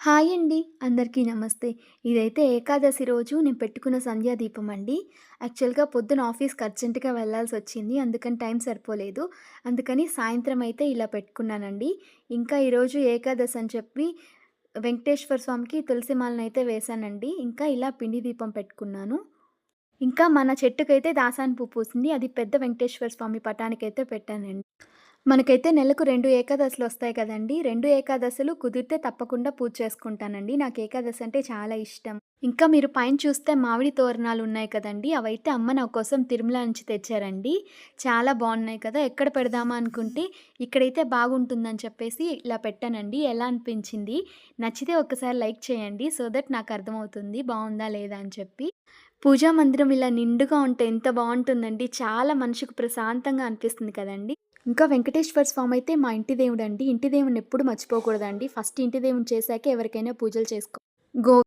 Hi అండి. అందరికీ నమస్తే. ఇదైతే ఏకాదశి రోజు నేను పెట్టుకున్న సంధ్యా దీపం అండి. యాక్చువల్‌గా పొద్దున ఆఫీస్‌కి అర్జెంటుగా వెళ్ళాల్సి వచ్చింది అందుకని టైం సరిపోలేదు. అందుకని సాయంత్రం అయితే ఇలా పెట్టుకున్నానండి. ఇంకా ఈరోజు ఏకాదశి అని చెప్పి వెంకటేశ్వర స్వామికి తులసి మాలనైతే వేశానండి. ఇంకా ఇలా పిండి దీపం పెట్టుకున్నాను. ఇంకా మన చెట్టుకైతే దాసాని పువ్వు పూసింది. అది పెద్ద వెంకటేశ్వర స్వామి పటానికైతే పెట్టానండి. మనకైతే నెలకు 2 ఏకాదశులొస్తాయి కదండీ! 2 ఏకాదశులు కుదిరితే తప్పకుండా పూజ చేసుకుంటానండి. నాకు ఏకాదశి అంటే చాలా ఇష్టం. ఇంకా మీరు పైన చూస్తే మామిడి తోరణాలు ఉన్నాయి కదండి అవైతే అమ్మ నా కోసం తిరుమల నుంచి తెచ్చారండి. చాలా బాగున్నాయి కదా! ఎక్కడ పెడదామా అనుకుంటే ఇక్కడైతే బాగుంటుందని చెప్పేసి ఇలా పెట్టానండి. ఎలా అనిపించింది? నచ్చితే ఒకసారి లైక్ చేయండి. సో దట్ నాకు అర్థమవుతుంది బాగుందా లేదా అని చెప్పి. పూజా మందిరం ఇలా నిండుగా ఉంటే ఎంత బాగుంటుందండి చాలా మనసుకు ప్రశాంతంగా అనిపిస్తుంది కదండీ! ఇంకా వెంకటేశ్వర స్వామి అయితే మా ఇంటి దేవుడు అండి ఇంటి దేవుడిని ఎప్పుడు మర్చిపోకూడదండి. ఫస్ట్ ఇంటి దేవుని చేశాకే ఎవరికైనా పూజలు చేసుకో గో